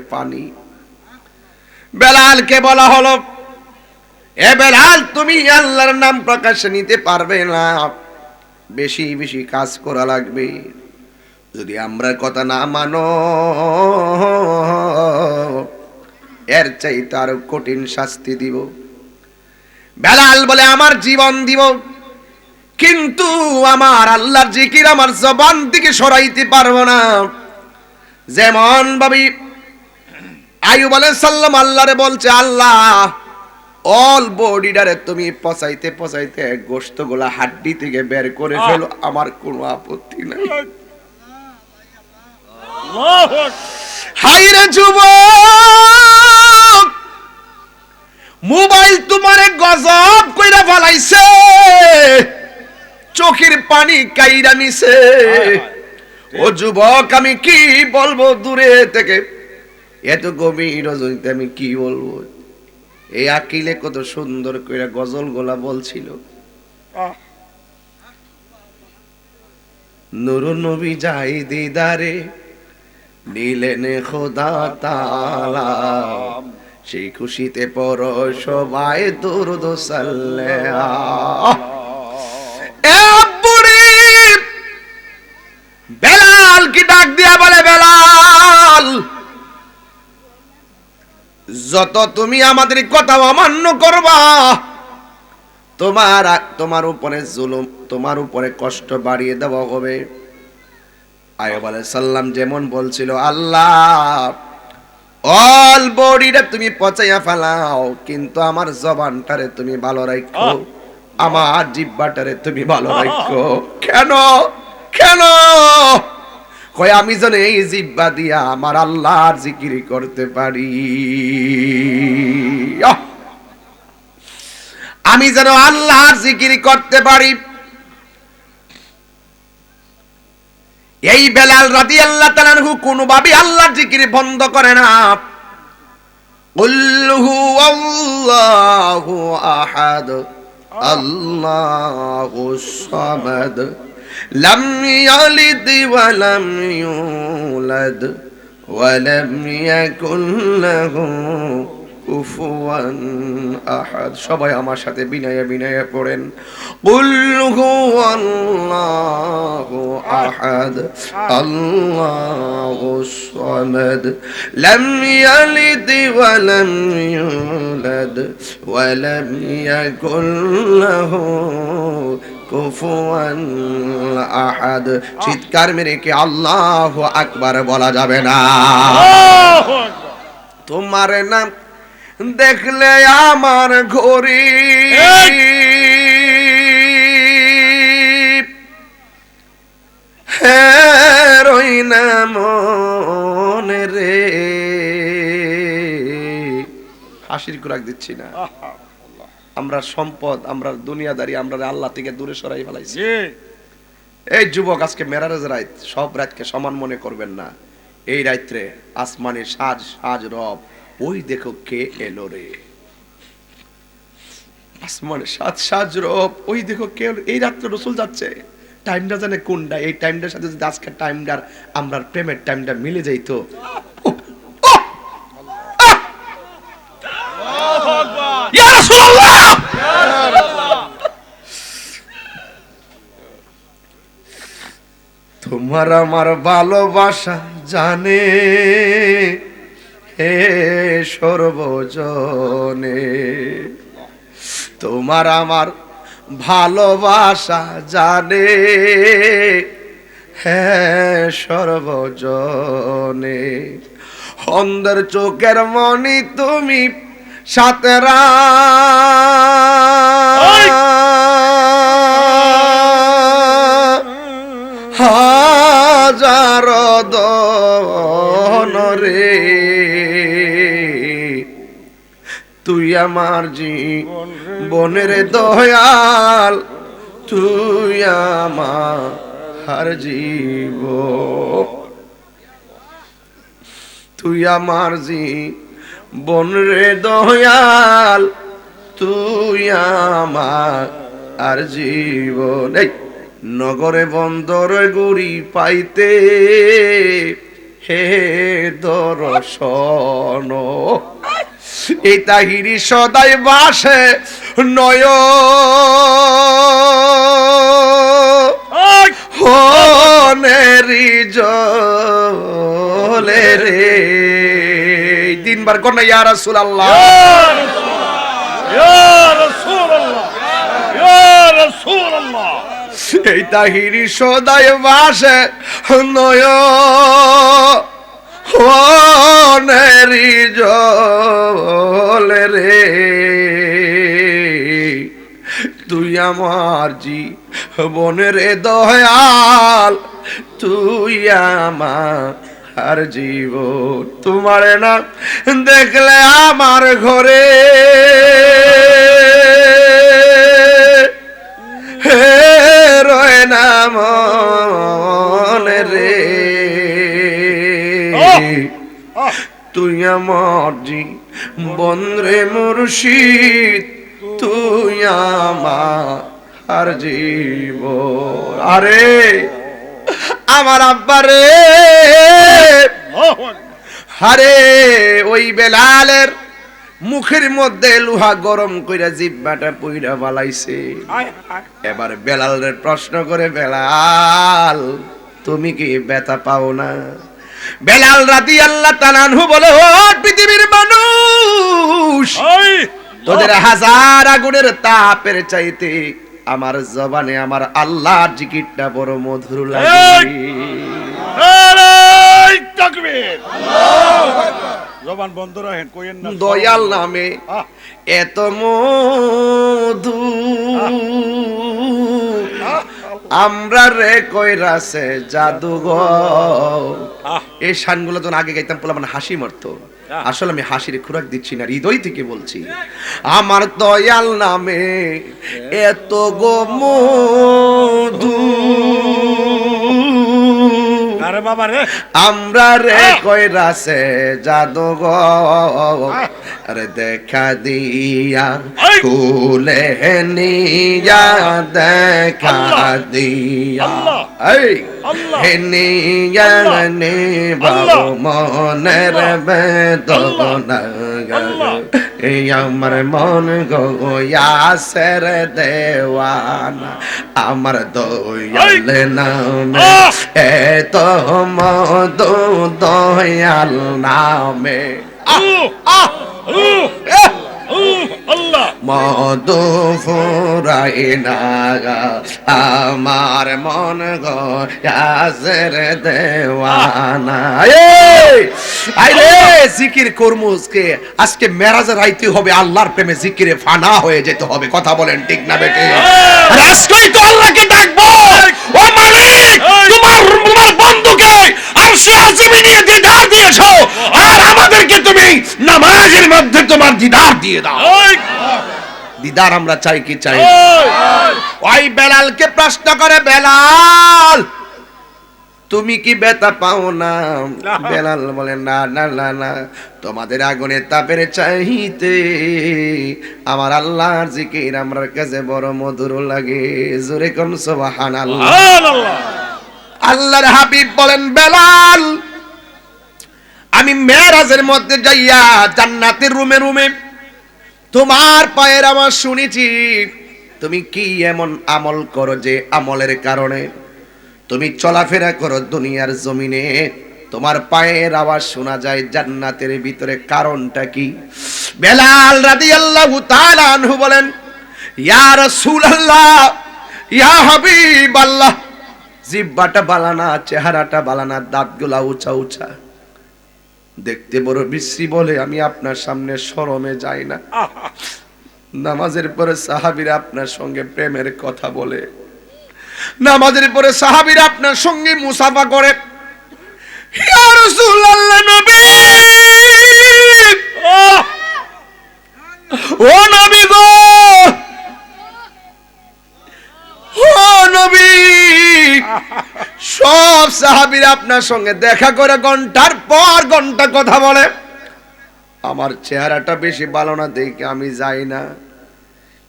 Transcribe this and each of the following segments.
পানি। বেলালকে বলা হলো, এ বেলাল, তুমি আল্লাহর নাম প্রকাশে নিতে পারবে না। বেশি বেশি কাজ করা লাগবে। যদি আমরা কথা না মানো, এর চাইতে আরও কঠিন শাস্তি দিব। বেলাল বলে, আমার জীবন দিব। কিন্তু আমার আল্লাহর জিকির আমার জবান থেকে সরাইতে পারব না। যেমন ভাবি আয়ুব সাল্লাম আল্লাহরে বলছে আল্লাহ অল বডিটারে তুমি পচাইতে পচাইতে গোস্তগুলা হাড্ডি থেকে বের করে ফেলো আমার কোনো আপত্তি নাই। হাইরে যুবক মোবাইল তোমারে গজব কইরা ফলাইছে চোখের পানি কাইরা নিছে। ও যুবক আমি কি বলব দূরে থেকে? এত গভীর রজনীতে আমি কি বলব? এই আকিলে কত সুন্দর কইরা গজল গোলা বলছিল নুর নবী যাই দিদারে নিলেন খোদা তালা সেই খুশিতে পর সবাই দুরুদ বুড়ি বেলাল কি ডাক দিয়া যত তুমি আমাদের কথা অমান্য করবা তোমার তোমার উপরে জুলুম তোমার উপরে কষ্ট বাড়িয়ে দেওয়া হবে। আয়ব সাল্লাম যেমন বলছিল আল্লাহ অল বডিটা তুমি পচাইয়া ফেলাও কিন্তু আমার জবানটারে তুমি ভালো রাখো আমার জিব্বাটারে তুমি ভালো রাখো কেন? কেন? কয়, আমি যেন এই জিব্বা দিয়া আমার আল্লাহর জিকির করতে পারি। আমি যেন আল্লাহর জিকির করতে পারি। এই বেলাল রাদি আল্লাহ তালানহু কোনোভাবে আল্লাহর জিকির বন্ধ করে না। উল্লুহু আল্লাহু আহাদ, আল্লাহু সামাদ। لم يلد ولم يولد ولم يكن له কুফুয়ান আহাদ সবাই আমার সাথে বিনয়ে বিনয়ে পড়েন কুল হুয়াল্লাহু আহাদ আল্লাহু সামাদ লাম ইয়ালিদ ওয়া লাম ইউলাদ ওয়া লাম ইয়াকুল লাহু কুফুয়ান আহাদ। চিৎকার মেরে কি আল্লাহ আকবার বলা যাবে না। তোমার নাম দেখলে আমার ঘড়ি। রই না মনে রে। হাসির কুরাক দিচ্ছি না। আমরা সম্পদ আমরা দুনিয়াদারি আমরা আল্লাহ থেকে দূরে সরাই ফেলাইছি। এই যুবক আজকে মেরাজ রাত সব রাতকে সমান মনে করবেন না। এই রাত্রে আসমানের সাজ সাজ রব ওই দেখো কে এলো রে। আসমানের সাজ সাজ রব ওই দেখো কে এলো। এই রাত্রে রসুল যাচ্ছে। টাইমটা জানে কোনটা এই টাইমটার সাথে যদি আজকের টাইমটার আমরা প্রেমের টাইমটা মিলে যাইতো। ইয়া রাসূলুল্লাহ! তোমার আমার ভালোবাসা জানে হে সর্বজনে। তোমার আমার ভালোবাসা জানে হ্যাঁ সর্বজনে। অন্ধের চোখের মনি তুমি সাতেরা। হাজার দনরে তুই আমার জি বনের দয়াল তুই আমার হার জীব তুই আমার জি বনরে দয়াল তুই আমার আর জীবন। নগরে বন্দর গুড়ি পাইতে হে দর্শন। এই তাহিরি সদাই বাসে নয়। হনেরি জলে তিনবার কোন ইয়া রাসূলুল্লাহ এই তাহিরি সদাই বাসে নয়। জলে রে। তুই আমার জি বনের দয়াল তুই আমার আর জীব তোমার না দেখলে আমার ঘরে। হে রয় না মনে রে। তুই আমার জি বন্দ্রে মুর্শিদ তুই আমার আর জীব আরে আমার আব্বা রে। আরে ওই বেলালের মুখের মধ্যে লোহা গরম কইরা জিব্বাটা পুইরা বালাইছে। এবার বেলালের প্রশ্ন করে বেলাল তুমি কি ব্যথা পাও না? বেলাল রাতি আল্লাহ তালানহু বলে ও পৃথিবীর মানুষ তোদের হাজার আগুনের তাপের চাইতে আমার জবানে আমার আল্লাহ জিকিরটা বড় মধুর লাগে। জবান বন্ধ রাখেন কইেন না। দয়াল নামে এত মধু আমরা রে কইরাছে জাদুঘর আহ, এই শানগুলো যখন আগে গাইতাম বলে মানে হাসি মারতো। আসলে আমি হাসির খোরাক দিচ্ছি না হৃদয় থেকে বলছি। আমার দয়াল নামে এত গো মধু। আরে বাবা রে আমরা রে কইরাছে জাদুঘর আরে দেখা দিয়া! কুলে নিয়া দেখা! দিয়া! এই আল্লাহ! নিয়া নে বাবু! মনের! বেদনা! এই আমার মন গোয়াসের দেওয়ানা আমার দয়াল নামে! এত মধু দয়াল নামে। আহ! আহ! মধু ফুরাই আমার মন গাছের দেওয়ানা! আইরে জিকির কর্মুজকে আজকে মেরাজের রাইতে হবে আল্লাহর প্রেমে জিকিরে ফানা হয়ে যেতে হবে কথা বলেন ঠিক না বেটে? আর আজকেই তো আল্লাহকে ডাকবো। ও মালিক তোমার তোমার বন্ধুকে আরশে আজিমি নিয়ে দিদার দিয়েছ আর আমাদেরকে তুমি নামাজের মধ্যে তোমার দিদার দিয়ে দাও। দিদার আমরা চাই কি চাই? ওই বেলালকে প্রশ্ন করে বেলাল তুমি কি বেতা পাও না। বেলাল বলে না না না না তোমাদের আগুনের তাপের চাইতে আমার আল্লাহর জিকির আমার কাছে বড় মধুর লাগে। জোরে কোন সুবহান আল্লাহ আল্লাহর হাবিব বলেন বেলাল আমি মেরাজের মধ্যে যাইয়া জান্নাতের রুমে রুমে তোমার পায়ের আমার শুনেছি। তুমি কি এমন আমল করো যে আমলের কারণে? তুমি চলাফেরা করো দুনিয়ার জমিনে। তোমার পায়ের আওয়াজ শোনা যায় জান্নাতের ভিতরে। কারণটা কি? বেলাল রাদিয়াল্লাহু তাআলা আনহু বলেন, ইয়া রাসূলুল্লাহ, ইয়া হাবিবাল্লাহ। জিব্বাটা বালানা, চেহারাটা বালানা, দাঁতগুলা উঁচা উঁচা। দেখতে বড় বিশ্রী বলে আমি আপনার সামনে সরমে যাই না। নামাজের পরে সাহাবিরা আপনার সঙ্গে প্রেমের কথা বলে। নামাজের পরে সাহাবিরা আপনার সঙ্গে মুসাফা করে। সাহাবীরা আপনার সঙ্গে দেখা করে ঘণ্টার পর ঘণ্টা কথা বলে। আমার চেহারাটা বেশি ভালো না, দেখে আমি যাই না।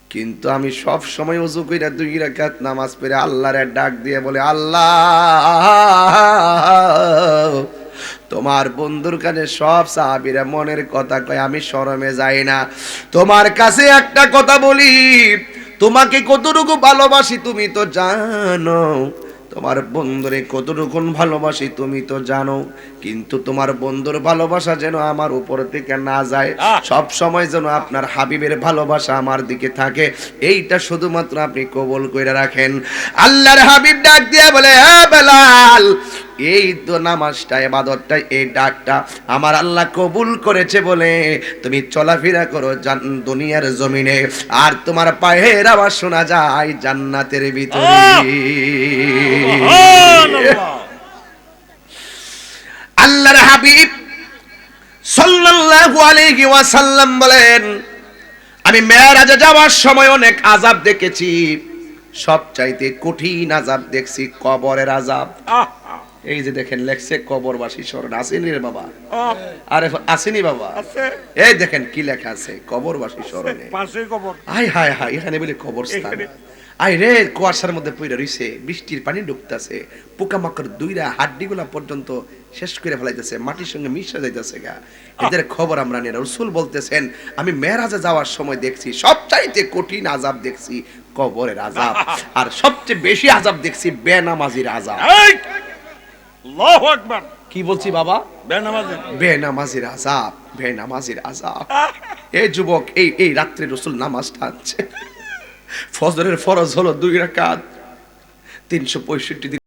কিন্তু আমি সব সময় উজু কইরা দুই রাকাত নামাজ পড়ে আল্লাহর ডাক দিয়ে বলে, আল্লাহ! তোমার বন্ধুর কাছে সব সাহাবিরা মনের কথা কয়, আমি শরমে যাই না। তোমার কাছে একটা কথা বলি, তোমাকে কতটুকু ভালোবাসি তুমি তো জানো। তোমার বন্ধুরে কতটুকুন ভালোবাসি তুমি তো জানো কিন্তু তোমার বন্ধুর ভালোবাসা যেন আমার উপর থেকে না যায়! সব সময় যেন আপনার হাবিবের ভালোবাসা আমার দিকে থাকে এইটা শুধুমাত্র আপনি কবল করে রাখেন আল্লাহর হাবিব ডাক দিয়া বলে হ্যাঁ বেলাল এই তো নামাজটা এবাদতটা এই ডাকটা আমার আল্লাহ কবুল করেছে বলে। তুমি চলাফেরা করো জান- দুনিয়ার জমিনে আর তোমার পায়ের আওয়াজ শোনা যায় জান্নাতের ভিতরে। আল্লাহর হাবিব সাল্লাল্লাহু আলাইহি ওয়াসাল্লাম বলেন আমি মেরাজে যাওয়ার সময় অনেক আযাব দেখেছি। সবচাইতে কঠিন আযাব দেখছি কবরের আযাব। আহ, এই যে দেখেন লেখছে কবরবাসী স্মরণ। আসেনি রে বাবা। আরে আসেনি বাবা। এই দেখেন কি লেখা আছে কবরবাসী স্মরণে। কবর। হাই হাই হাই এখানে বলে কবরস্থান। এখানে। আই রে কুয়াশার মধ্যে পইরা রইছে বৃষ্টির পানি ঢুকতাছে পোকামাকড় দুইরা হাড্ডিগুলা পর্যন্ত শেষ করে ফেলাইতেছে মাটির সঙ্গে মিশে যাইতেছে গা। এদের খবর আমরা নিয়ে রসুল বলতেছেন আমি মেরাজে যাওয়ার সময় দেখছি সবচাইতে কঠিন আজাব দেখছি কবরের আজাব আর সবচেয়ে বেশি আজাব দেখছি বেনামাজির আজাব আল্লাহু আকবার। কি বলছি বাবা? বেনামাজি। বেনামাজির আযাব বেনামাজির আযাব। এই যুবক এই এই রাত্রে রসুল নামাজটা আনছে ফজরের ফরজ হলো দুই রাকাত। তিনশো পঁয়ষট্টি দিন